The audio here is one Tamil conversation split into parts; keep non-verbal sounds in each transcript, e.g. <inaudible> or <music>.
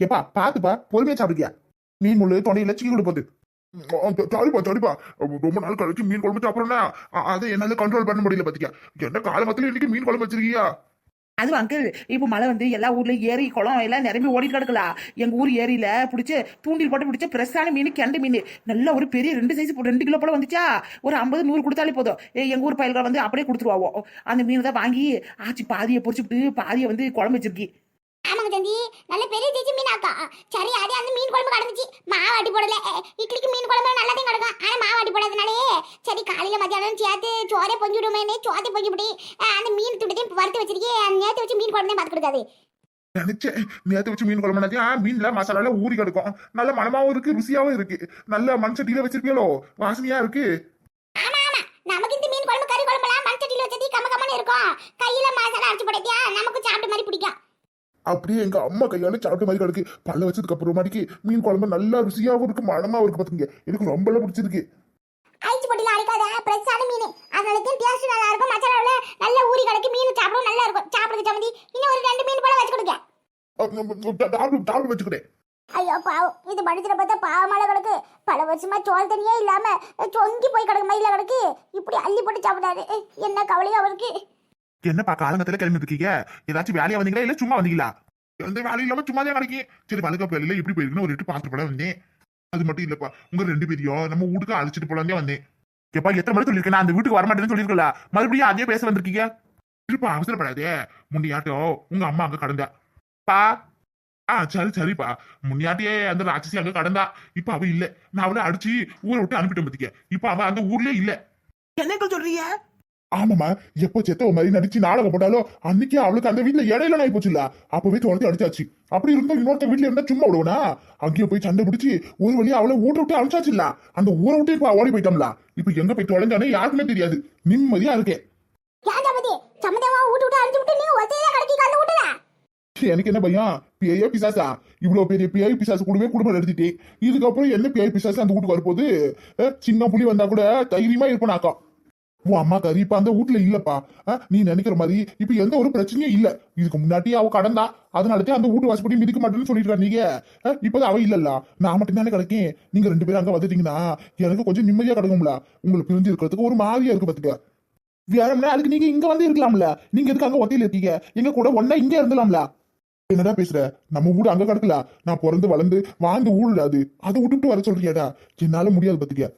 எப்பா பாத்துப்பா பொறுமையா சாப்பிடுக்கியா? மீன் முள்ளு தொண்டையில சிக்கி கொடுப்பது சாரிப்பா சாரிப்பா. ரொம்ப நாள் கழிச்சு மீன் குழம்பு சாப்பிட்றேன்னா அதை என்னால கண்ட்ரோல் பண்ண முடியல பாத்திக்கா என்ன காலங்கத்துல இன்னைக்கு மீன் குழம்பு வச்சிருக்கியா? அது அங்கிள் இப்போ மழை வந்து எல்லா ஊர்லயும் ஏரி குளம் எல்லாம் நிரம்பி ஓடிட்டு கிடக்கலாம் எங்க ஊர் ஏரியில பிடிச்சி தூண்டில் போட்டு பிடிச்ச ஃப்ரெஷ்ஷான மீன் கெண்டை மீன். நல்லா ஒரு பெரிய ரெண்டு சைஸ் ரெண்டு கிலோ போல வந்துச்சா? ஒரு ஐம்பது நூறு கொடுத்தாலே போதும். ஏ, எங்க ஊர் பயல்கள் வந்து அப்படியே கொடுத்துருவாவோ? அந்த மீன் தான் வாங்கி ஆச்சு பாதியை பொரிச்சுட்டு பாதியை வந்து குழம்பு வச்சிருக்கி. ஆமாங்க தம்பி நல்ல பெரிய தேய்ச்சி மீன் ஆக்கா சரி அதே அந்த மீன் குழம்பு கடந்துச்சு. மாவு அடி போடல. இட்லிக்கு மீன் குழம்பு நல்லாதான் கிடக்கும். ஆனா மாவு அடி போடாதனாலே சரி காலையில மத்தியானம் சேர்த்து சோறே பொங்கி விடுமேனே சோத்தை பொங்கி அஹ், அந்த மீன் துண்டத்தையும் வறுத்து வச்சிருக்கேன் நேற்று வச்சு மீன் குழம்பு பார்த்து கொடுக்காது. நினைச்சேன். நேத்து வச்சு மீன் குழம்பு நினைச்சேன். ஆ, மீன்ல மசாலால ஊறி கிடக்கும். நல்ல மனமாவும் இருக்கு ருசியாவும் இருக்கு. நல்ல மண் சட்டியில வச்சிருப்பீங்களோ வாசனையா இருக்கு. ஆமா ஆமா. நமக்கு இந்த மீன் குழம்பு கறி குழம்புலாம் மண் சட்டியில் வச்சது கம்ம கம்மன்னு இருக்கும். கையில மசாலா அரைச்சு போடத்தியா நமக்கு அப்படியே எங்க அம்மா கையால சாப்பிட்ட மாதிரி கிடக்கு. பல்ல வச்சதுக்கு அப்புறமாட்டிக்கு மீன் குழம்பு நல்லா ருசியாவும் இருக்கு மனமாவும் இருக்கு பாத்துங்க எனக்கு ரொம்ப பிடிச்சிருக்கு. ஐச்சு போட்டில அரைக்காத ஃப்ரெஷ்ஷான மீன். அதனால டேஸ்ட் நல்லா இருக்கும். மசாலாவில் நல்ல ஊறி கிடக்கு மீன் சாப்பிடும் நல்லா இருக்கும். சாப்பிடுறது சம்மந்தி. இன்னும் ஒரு ரெண்டு மீன் போல வச்சு கொடுங்க. டாப்லு டாப்லு வச்சுக்கிட்டேன் ஐயோ பாவம். இது மனுஷனை பார்த்தா பாவமால கிடக்கு. பல வருஷமா சோறு தண்ணியே இல்லாம சொங்கி போய் கிடக்கு மயில கிடக்கு. இப்படி அள்ளி போட்டு சாப்பிடாரு என்ன கவலையும் அவருக்கு. என்னப்பா காலங்கத்துல கிளம்பி இருக்கீங்க? ஏதாச்சும் வேலையா வந்தீங்களா? இல்ல சும்மா வந்தீங்களா? எந்த வேலையும் இல்லாம சும்மா தான் கிடைக்கும் சரி வழுக்க வேலையில எப்படி போயிருக்குன்னு ஒரு எட்டு பாத்துட்டு போல வந்தேன். அது மட்டும் இல்லப்பா உங்க ரெண்டு பேரையும் நம்ம வீட்டுக்கு அழைச்சிட்டு போலாம் வந்தேன். எப்பா எத்தனை மணி சொல்லியிருக்கேன்? நான் அந்த வீட்டுக்கு வரமாட்டேன்னு சொல்லியிருக்கல. மறுபடியும் அதே பேச வந்திருக்கீங்க? இருப்பா அவசரப்படாதே. முன்னியாட்டம் உங்க அம்மா அங்க கடந்தா. பா. ஆ சரி சரிப்பா. முன்னியாட்டியே அந்த ராட்சசி அங்க கடந்தா. இப்ப அவ இல்ல. நான் அவளை அடிச்சு ஊரை விட்டு அனுப்பிட்டேன் பத்திக்க இப்ப அவ அந்த ஊர்லயே இல்ல. என்னங்க சொல்றீங்க? ஆமாமா எப்போ செத்த மாதிரி நடிச்சு நாடகம் போட்டாலோ அன்னைக்கே அவளுக்கு அந்த வீட்டுல இடையில நாய் போச்சுல அப்பவே துரத்தி அடிச்சாச்சு. அப்படி இருந்தா இன்னொருத்த வீட்டுல இருந்தா சும்மா விடுவனா? அங்கேயே போய் சண்டை பிடிச்சி ஒரு வழியா அவளை ஊட்ட விட்டு அனுப்பிச்சாச்சுல்ல. அந்த ஊரை விட்டு இப்ப ஓடி போயிட்டோம்ல. இப்ப எங்க போய் தொலைஞ்சானே யாருக்குமே தெரியாது. நிம்மதியா இருக்கேன் எனக்கு என்ன பையன் பேய பிசாசா? இவ்வளவு பெரிய பேய் பிசாசு கூடவே குடும்பம் நடத்திட்டேன். இதுக்கப்புறம் என்ன பேய் பிசாசு அந்த வீட்டுக்கு வரப்போது அஹ், சின்ன புலி வந்தா கூட தைரியமா இருப்பனாக்கா. உன் அம்மா கறி இப்ப அந்த வீட்டுல இல்லப்பா. நீ நினைக்கிற மாதிரி இப்ப எந்த ஒரு பிரச்சனையும் இல்ல. இதுக்கு முன்னாடி அவ கடந்தா. அதனாலதான் அந்த வீட்டு வாசப்படி மிதிக்க மாட்டேன்னு சொல்லிட்டு நீங்க. இப்பதான் அவ இல்லல்ல. நான் மட்டும் தானே கிடைக்கேன். நீங்க ரெண்டு பேரும் அங்க வந்துட்டீங்கன்னா எனக்கு கொஞ்சம் நிம்மதியா கிடக்கும்ல. உங்களுக்கு பிரிஞ்சு இருக்கிறதுக்கு ஒரு மாதிரியா இருக்கு பாத்துக்க. வேறம்னா அதுக்கு நீங்க இங்க வந்து இருக்கலாம்ல. நீங்க எதுக்கு அங்க ஒத்தையில இருக்கீங்க? எங்க கூட ஒன்னா இங்க இருந்தலாம்ல. என்னடா பேசுற? நம்ம வீடு அங்க கிடக்கல. நான் பிறந்து வளர்ந்து வாழ்ந்து ஊழல அது. அதை விட்டுட்டு வர சொல்றியாடா? என்னால முடியாது பாத்துக்க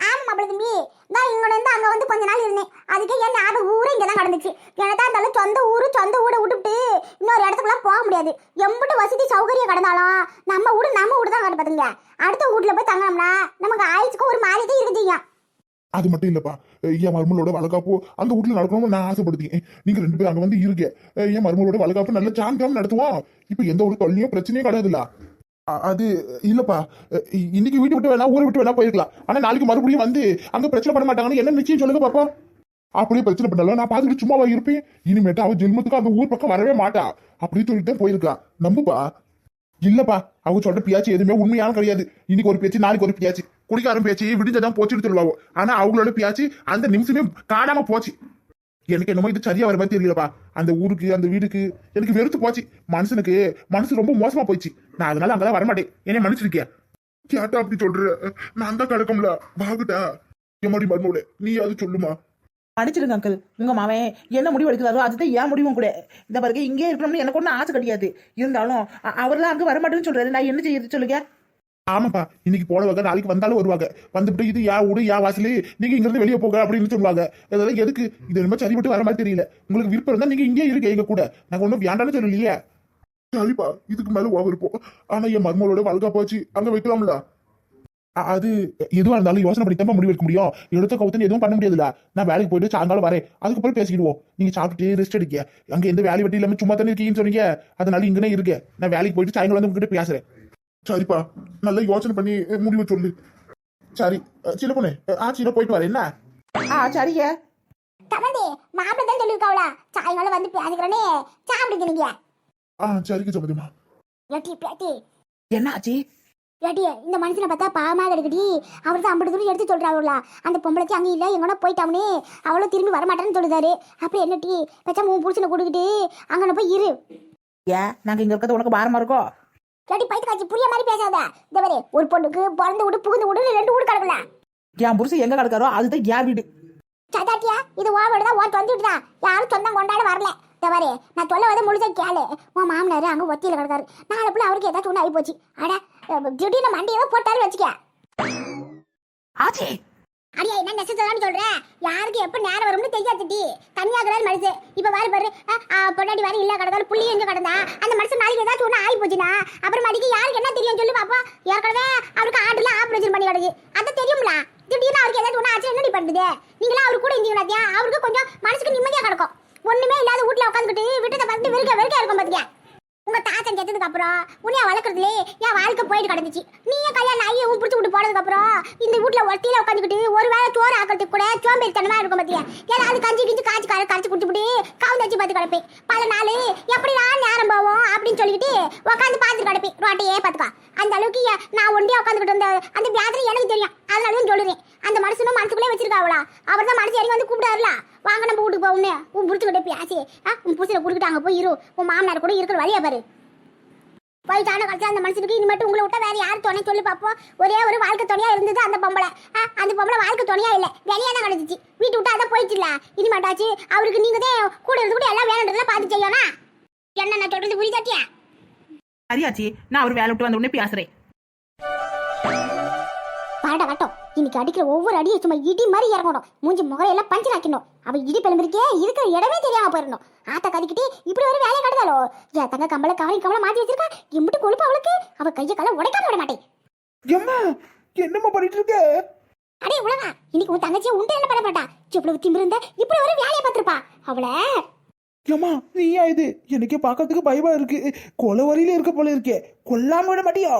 ஆமா மாப்பிள தம்பி நான் இங்க வந்து அங்க வந்து கொஞ்ச நாள் இருந்தேன். அதுக்கே என் ஞாபகம் ஊரே இங்க தான் கடந்துச்சு. எனக்கா இருந்தாலும் சொந்த ஊர் சொந்த ஊரை விட்டுவிட்டு இன்னொரு இடத்துக்குலாம் போக முடியாது. எம்பிட்டு வசதி சௌகரியம் கிடந்தாலும் நம்ம வீடு நம்ம வீடு தான் கிடப்பதுங்க அடுத்த வீட்டில் போய் தங்கினோம்னா நமக்கு ஆயிடுச்சுக்கு ஒரு மாதிரி தான் இருக்கு செய்யும். அது மட்டும் இல்லப்பா. என் மருமலோட வளகாப்பு அந்த வீட்டுல நடக்கணும்னு நான் ஆசைப்படுத்தேன் நீங்க ரெண்டு பேரும் அங்க வந்து இருக்க என் மருமலோட வளகாப்பு நல்ல சாந்தாம நடத்துவோம். இப்ப எந்த ஒரு தொல்லையும் பிரச்சனையும் கிடையாதுல்ல. அது இல்லப்பா. இன்னைக்கு வீட்டு விட்டு வேணா ஊரை விட்டு வேணா போயிருக்கலாம். ஆனா நாளைக்கு மறுபடியும் வந்து அங்க பிரச்சனை பண்ண மாட்டாங்கன்னு என்ன நிச்சயம் சொல்லுங்க பாப்பா? அப்படியே பிரச்சனை பண்ணல நான் பார்த்துட்டு சும்மாவா இருப்பேன். இனிமேட்டு அவன் ஜென்மத்துக்கு அந்த ஊர் பக்கம் வரவே மாட்டா. அப்படின்னு சொல்லிட்டு போயிருக்கலாம். நம்புப்பா. இல்லப்பா. அவங்க சொல்ற பியாச்சு எதுவுமே உண்மையான கிடையாது. இன்னைக்கு ஒரு பேச்சு நாளைக்கு ஒரு பியாச்சு. குடிக்காரன் பேச்சு விடிஞ்சதான் போச்சுன்னு சொல்லுவாங்க. ஆனா அவங்களோட பியாச்சு அந்த நிமிஷமே காணாம போச்சு. எனக்கு என்னமோ இது சரியா வர மாதிரி தெரியலப்பா. அந்த ஊருக்கு அந்த வீடுக்கு. எனக்கு வெறுத்து போச்சு. மனுஷனுக்கு மனசு ரொம்ப மோசமா போயிடுச்சு. நான் அதனால அங்கதான் வரமாட்டேன். என்ன மன்னிச்சிருக்கியா? கேட்டா அப்படி சொல்ற? நான் தான் கிடக்கும்ல. வாகுட்டா எம்மாடி மர்மோட நீ அது சொல்லுமா? மன்னிச்சிருங்க அங்கிள் உங்க மாவன் என்ன முடிவு எடுக்கிறாரோ அதுதான் ஏன் முடிவும் கூட. இந்த பிறகு இங்கே இருக்கணும்னு எனக்கு ஒன்றும் ஆசை கிடையாது. இருந்தாலும் அவர்லாம் அங்கே வரமாட்டேன்னு சொல்றாரு. நான் என்ன செய்யறது சொல்லுங்க? ஆமாப்பா இன்னைக்கு போனவங்க நாளைக்கு வந்தாலும் வருவாங்க. வந்துட்டு இது யா ஊடு யா வாசலி நீங்க இங்க இருந்து வெளியே போக அப்படின்னு சொல்லுவாங்க. அதெல்லாம் எதுக்கு? இது ரொம்ப சரிபட்டு வர மாதிரி தெரியல. உங்களுக்கு விருப்பம் இருந்தா நீங்க இங்கே இருக்க எங்க கூட. நாங்க ஒண்ணும் வேண்டாம்னு சொல்லலையே. சரிப்பா இதுக்கு மேல ஓவர் போ ஆனா என் மருமகளோட வல்கா போச்சு. அங்க வைக்கலாம்ல? அது எதுவா இருந்தாலும் யோசனை பண்ணி தான் முடிவு எடுக்க முடியும். எடுத்த கவுத்துன்னு எதுவும் பண்ண முடியாதுல்ல. நான் வேலைக்கு போயிட்டு சாயங்காலம் வரேன். அதுக்கப்புறம் பேசிக்கிடுவோம். நீங்க சாப்பிட்டு ரெஸ்ட் எடுக்க அங்க எந்த வேலை வெட்டி இல்லாம சும்மா தானே இருக்கீங்கன்னு சொன்னீங்க. அதனால இங்கனே இருக்க நான் வேலைக்கு போயிட்டு சாயங்காலம் வந்து உங்ககிட்ட பேசுறேன். சரிப்பா. நல்லா யோசனை பண்ணி முடிவு சொல்லு. சரி சின்ன பொண்ணு அஹ், ஆ சின்ன போயிட்டு வரேன் என்ன? ஆ சரிங்க. சம்மந்தி மாப்பிள்ளை தான் சொல்லியிருக்காவளா? சாயங்காலம் வந்து பேசிக்கிறேனே. சாப்பிடுங்க நீங்க ஆ சரிக்கு சம்மதிமா எட்டி பேட்டி. என்ன ஆச்சு? ஏடி இந்த மனுஷனை பார்த்தா பாவமா கிடைக்கடி. அவர் தான் ஐம்பது தூரம் எடுத்து சொல்றாருல. அந்த பொம்பளைக்கு அங்கே இல்லை எங்கனா போயிட்டாமனே அவளும் திரும்பி வரமாட்டேன்னு சொல்லுதாரு அப்படி என்ன டீ பேசாம உன் புருஷனை கொடுக்கிட்டு அங்கே போய் இரு. ஏன்? நாங்க இங்க இருக்கிறது உனக்கு பாரமா இருக்கோ? ஏடி பைத்து காய்ச்சி புரிய மாதிரி பேசாத. இந்த மாதிரி ஒரு பொண்ணுக்கு பிறந்து விடு புகுந்து விடு ரெண்டு வீடு கிடக்கல என் புருஷன் எங்க கிடக்காரோ அதுதான் என் வீடு. சதாட்டியா இது உன் வீடு தான் உன் வந்துட்டு தான். யாரும் சொந்தம் கொண்டாட வரல. இந்த மாதிரி நான் சொல்ல வந்து முழுசா கேளு. உன் மாமனார் அங்கே ஒத்தியில் கிடக்காரு. நாளை பிள்ளை அவருக்கு ஏதாச்சும் ஒன்று ஆகி போச்சு. அட திடீர்னு மண்டையவே போட்டாலும் வச்சுக்க. ஆச்சி! அடியா என்ன நெசத்தான் சொல்றேன் யாருக்கு எப்ப நேரம் வரும்னு தெரியாதுடி தனியாகிறாரு மனுஷன். இப்ப வாரு பாரு. அஹ், அஹ், பொண்டாட்டி வாரி இல்ல கடந்தாலும் புள்ளி எங்க கடந்தா? அந்த மனுஷன் நாளைக்கு ஏதாச்சும் ஒண்ணு ஆகி போச்சுனா அப்புறம் மடிக்கு யாருக்கு என்ன தெரியும் சொல்லி பாப்பா. ஏற்கனவே அவருக்கு ஆட்டுல ஆபரேஷன் பண்ணி கிடக்கு. அது தெரியும்ல? திடீர்னு அவருக்கு ஏதாச்சும் ஒண்ணு ஆச்சு என்னடி பண்ணுது நீங்களா அவரு கூட இருந்தீங்களாத்தியா அவருக்கு கொஞ்சம் மனசுக்கு நிம்மதியா கிடக்கும். ஒண்ணுமே இல்லாத வீட்டுல உட்காந்துக்கிட்டு விட்டதை பார்த்துட்டு வெறுக்க வெறுக்க இருக்கும் பாத்தியா? உங்க தாத்தன் செத்ததுக்கு அப்புறம் உன்னைய வளர்க்கறதுலே என் வாழ்க்கை போயிட்டு கிடந்துச்சு. நீயே கல்யாணம் ஆகி உன் பிடிச்சி விட்டு போனதுக்கு அப்புறம் இந்த வீட்ல ஒட்டியில உட்காந்துக்கிட்டு ஒரு வேளை சோறு ஆக்கிறதுக்கு கூட சோம்பேறித்தனமா இருக்கும் பாத்தியா? ஏதாவது கஞ்சி கிஞ்சி காய்ச்சி கரை கரைச்சி குடிச்சுட்டு கவுந்தச்சு பார்த்து கிடப்பேன். பல நாள் எப்படிலாம் நேரம் போவோம் அப்படின்னு சொல்லிக்கிட்டு உட்காந்து பார்த்து கிடப்பேன். ரோட்டையே பார்த்துக்கா அந்த அளவுக்கு நான் ஒண்டியா உட்காந்துக்கிட்டு இருந்த அந்த வியாதிரி எனக்கு தெரியும். அதனாலயும் சொல்லுறேன். அந்த மனுஷனும் மனசுக்குள்ளே வச்சிருக்காவளா? அவர் தான் மனசு இறங்கி வந்து கூப்பிடாருல வாங்க நம்ம வீட்டுக்கு போவோம்னு உன் புடிச்சுக்கிட்டே பேசி ஆ உன் புருஷனை கொடுக்கிட்டு அங்கே போய் இரு. உன் மாமனார் கூட இருக்கிற வழியா பாரு. வயசான கழிச்சா அந்த மனுஷனுக்கு இனி மட்டும் உங்களை விட்டா வேற யார் துணை சொல்லி பார்ப்போம். ஒரே ஒரு வாழ்க்கை துணையா இருந்தது அந்த பொம்பளை. ஆ, அந்த பொம்பளை வாழ்க்கை துணையா இல்ல. வெளியே தான் கிடைச்சிச்சு. வீட்டு விட்டா அதை போயிடுச்சுல. இனி மாட்டாச்சு. அவருக்கு நீங்க தான் கூட இருந்து கூட எல்லாம் வேணுன்றதுல பார்த்து செய்யணும். என்ன நான் சொல்றது புரியுதாட்டியா சரியாச்சி. நான் அவர் வேலை விட்டு வந்த உடனே பேசுறேன் பாட கட்டம் இன்னைக்கு அடிக்கிற ஒவ்வொரு அடியும் சும்மா இடி மாதிரி இறங்கணும். மூஞ்சி முகையெல்லாம் பஞ்சர் ஆக்கணும் அவ இடி பெரும்பிருக்கே இருக்கிற இடமே தெரியாம போயிடணும் ஆத்த கதிக்கிட்டு இப்படி ஒரு வேலையை கடந்தாலோ? ஏன் தங்க கம்பளை கவலை கவலை மாத்தி வச்சிருக்கா? இம்பிட்டு கொழுப்பு அவளுக்கு? அவ கையை காலை உடைக்காம விட மாட்டேன். எம்மா என்னம்மா பண்ணிட்டு இருக்க அடே உலகா இன்னைக்கு உன் தங்கச்சி உண்டு என்ன பண்ண மாட்டா? இவ்வளவு திமிருந்த இப்படி ஒரு வேலையை பார்த்திருப்பா. அவளை. ஏம்மா நீயா இது? எனக்கே பார்க்கறதுக்கு பயமா இருக்கு. கொலை வரியில இருக்க போல இருக்கே. கொல்லாம விட மாட்டியோ?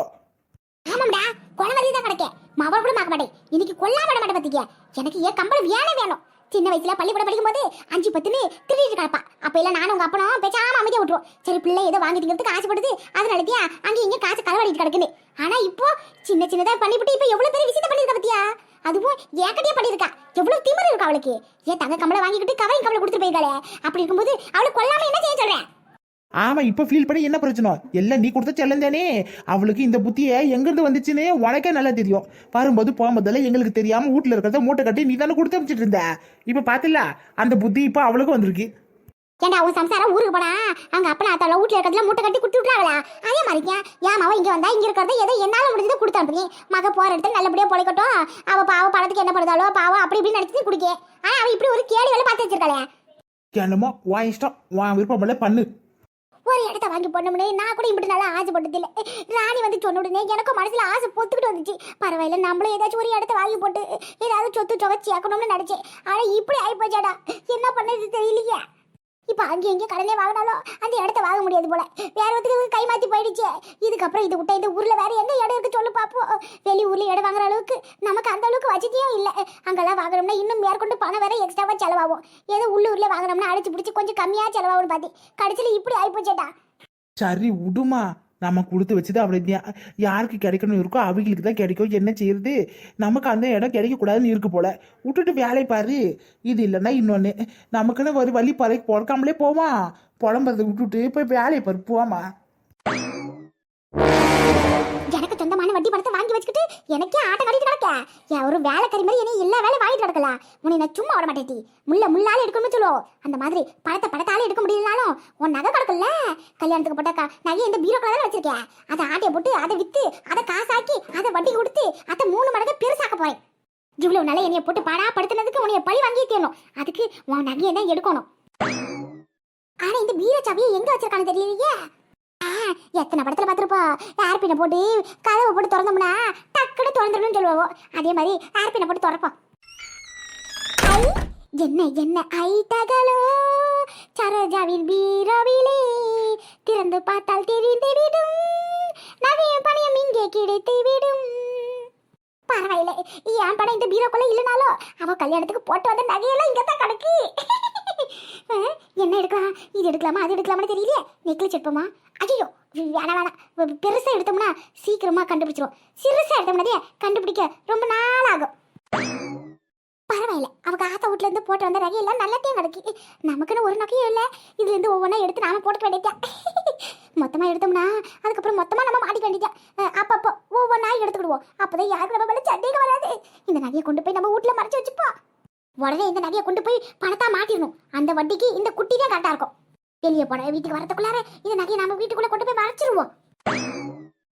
ஆமாம்டா குணவரி தான் கிடைக்க. மவள் கூட பார்க்க மாட்டேன். இன்னைக்கு கொல்லாம விட மாட்டேன் பாத்தீங்க எனக்கு ஏன் கம்பளம் வேணும் வேணும். சின்ன வயசுல பள்ளிக்கூடம் படிக்கும்போது அஞ்சு பத்துன்னு திருடிட்டு கிடப்பா. அப்ப இல்ல நானும் உங்க அப்பனும் பேசாம அமைதியா விட்டுருவோம். சரி பிள்ளை ஏதோ வாங்கி திங்கிறதுக்கு ஆசைப்படுது அதனாலத்தியா அங்க இங்க காசு களவாடிட்டு கிடக்குது. ஆனா இப்போ சின்ன சின்னதா பண்ணிவிட்டு இப்போ எவ்வளவு பெரிய விஷயத்த பண்ணிருக்க பத்தியா? அதுவும் ஏக்கடியா பண்ணிருக்கா எவ்வளவு திமிரு இருக்கா அவளுக்கு. ஏன் தங்க கம்பளை வாங்கிக்கிட்டு கவரிங் கம்பளை கொடுத்துட்டு போயிருக்காளே? அப்படி இருக்கும்போது அவளுக்கு கொல்லாம என்ன செய்ய சொல்றேன்? ஆமா இப்ப ஃபீல் பண்ணி என்ன பிரச்சனை? எல்லாம் நீ கொடுத்த செல்லம் தானே. அவளுக்கு இந்த புத்திய எங்க இருந்து வந்துச்சுன்னு உனக்கே நல்லா தெரியும். வரும்போது போகும்போதெல்லாம் எங்களுக்கு தெரியாம வீட்டுல இருக்கிறத மூட்டை கட்டி நீ தானே கொடுத்து அமைச்சிட்டு இருந்த. இப்ப பாத்தில அந்த புத்தி இப்ப அவளுக்கு வந்திருக்கு. ஏண்டா உன் சம்சாரம் ஊருக்கு போனா? அவங்க அப்பா அத்தால வீட்டுல இருக்கிறதுல மூட்டை கட்டி கொடுத்து விட்டுறாங்களா அதே மாதிரிக்கா ஏன் அவ இங்க வந்தா இங்க இருக்கிறத ஏதோ என்னால முடிஞ்சதை கொடுத்து அனுப்புறீங்க மக போற இடத்துல நல்லபடியா பொழைக்கட்டும். அவ பாவ பணத்துக்கு என்ன பண்ணுதாலோ பாவம் அப்படி இப்படி நினைச்சு குடிக்க ஆனா அவ இப்படி ஒரு கேள்வி வேலை பார்த்து வச்சிருக்காளே. என்னமோ உன் இஷ்டம் உன் விருப்பம் பண்ணு. ஒரு இடத்த வாங்கி போடணும்னே நான் கூட இப்படி நல்லா ஆசைப்பட்டதில்ல ராணி வந்து சொன்ன உடனே எனக்கும் மனசுல ஆசை பொத்துக்கிட்டு வந்துச்சு. பரவாயில்ல நம்மளும் ஏதாச்சும் ஒரு இடத்த வாங்கி போட்டு ஏதாவது சொத்து தொகை சேர்க்கணும்னு நினைச்சேன். ஆனா இப்படி ஆகி போச்சாடா என்ன பண்ணது தெரியலையே. இப்போ அங்கே எங்கே கடனே வாங்கினாலும் அந்த இடத்த வாங்க முடியாது போல. வேற ஒருத்தருக்கு கை மாற்றி போயிடுச்சு. இதுக்கப்புறம் இது விட்ட இந்த ஊரில் வேற எந்த இடம் இருக்கு சொல்லு பார்ப்போம் வெளி ஊரில் இடம் வாங்குற அளவுக்கு நமக்கு அந்த அளவுக்கு வசதியும் இல்லை. அங்கெல்லாம் வாங்குறோம்னா இன்னும் மேற்கொண்டு பணம் வேற எக்ஸ்ட்ராவாக செலவாகும். ஏதோ உள்ளூரில் வாங்குனோம்னா அடிச்சு பிடிச்சி கொஞ்சம் கம்மியாக செலவாகும்னு பார்த்து கடைசியில் இப்படி ஆகி போச்சேடா சரி விடுமா. நம்ம கொடுத்து வச்சது அவளுக்கு யாருக்கு கிடைக்கணும் இருக்கோ அவங்களுக்கு தான் கிடைக்கும். என்ன செய்யறது? நமக்கு அந்த இடம் கிடைக்கக்கூடாதுன்னு இருக்கு போல. விட்டுட்டு வேலை பாரு. இது இல்லைன்னா இன்னொன்று நமக்குன்னு ஒரு வழி பறை பிறக்காமலே போவான் புலம்புறதை விட்டுட்டு போய் வேலையை பாரு. போமா வச்சுக்கிட்டு எனக்கே ஆட்டம் கட்டிட்டு கிடக்க. என் ஒரு வேலைக்காரி மாதிரி என்ன எல்லா வேலையும் வாங்கிட்டு கிடக்கலாம் உன்னை நான் சும்மா விட மாட்டேத்தி முள்ள முள்ளால எடுக்கணும்னு சொல்லுவோம் அந்த மாதிரி பழத்தை பணத்தால எடுக்க முடியலனாலும் உன் நகை கிடக்குல்ல? கல்யாணத்துக்கு போட்ட நகையை இந்த பீரோ கலர் வச்சிருக்கேன்? அதை ஆட்டையை போட்டு அதை வித்து அதை காசாக்கி அதை வட்டி கொடுத்து அதை மூணு மடங்கு பெருசாக்க போறேன். இவ்வளவு நாள என்னைய போட்டு படா படுத்துனதுக்கு உன்னைய பழி வாங்கி தேணும் அதுக்கு உன் நகையை தான் எடுக்கணும். ஆனா இந்த பீரோ சாவியை எங்க வச்சிருக்கான்னு தெரியலையே? எத்தனை படத்துல பார்த்துருப்போம் ஏர்பினை போட்டு கதவை போட்டு திறந்தோம்னா டக்குன்னு திறந்துடணும்னு சொல்லுவோம். அதே மாதிரி ஏர்பினை போட்டு திறப்போம். என்ன என்ன ஐ தகலோ? சரோஜாவின் பீரோவிலே திறந்து பார்த்தால் தெரிந்து விடும். நகையும் பணியம் இங்கே கிடைத்து விடும். பரவாயில்ல. என் படம் இந்த பீரோக்குள்ள இல்லைனாலும் அவ கல்யாணத்துக்கு போட்டு வந்த நகையெல்லாம் இங்கே தான் கிடக்கு. என்ன எடுக்கலாம் இது எடுக்கலாமா? அது எடுக்கலாமா தெரியலையே. நெக்லஸ் எடுப்போமா? ஐயோ வேணாம் வேணாம். பெருசாக எடுத்தோம்னா சீக்கிரமாக கண்டுபிடிச்சிரும். சிறுசாக எடுத்தோம்னாதே கண்டுபிடிக்க ரொம்ப நாள் ஆகும் பரவாயில்ல. அவங்க ஆத்தா வீட்ல இருந்து போட்டு வந்த நகை எல்லாம் நல்லத்தையும் கிடக்கு நமக்குன்னு ஒரு நகையும் இல்லை. இதுல இருந்து ஒவ்வொன்றா எடுத்து நாம போட்டுக்க வேண்டியதா <laughs> மொத்தமா எடுத்தோம்னா அதுக்கப்புறம் மொத்தமா நம்ம மாட்டிக்க வேண்டியதா அப்பப்போ ஒவ்வொன்றா எடுத்துக்கிடுவோம். அப்பதான் யாருக்கு நம்ம மேல சந்தேகம் வராது. இந்த நகையை கொண்டு போய் நம்ம வீட்ல மறைச்சு வச்சுப்போம். உடனே இந்த நகையை கொண்டு போய் பணத்தா மாட்டிடணும். அந்த வட்டிக்கு இந்த குட்டி தான் கரெக்டா இருக்கும். வெளியே போன வீட்டுக்கு வரதுக்குள்ளார இந்த நகையை நம்ம வீட்டுக்குள்ள கொண்டு போய் மறைச்சிருவோம்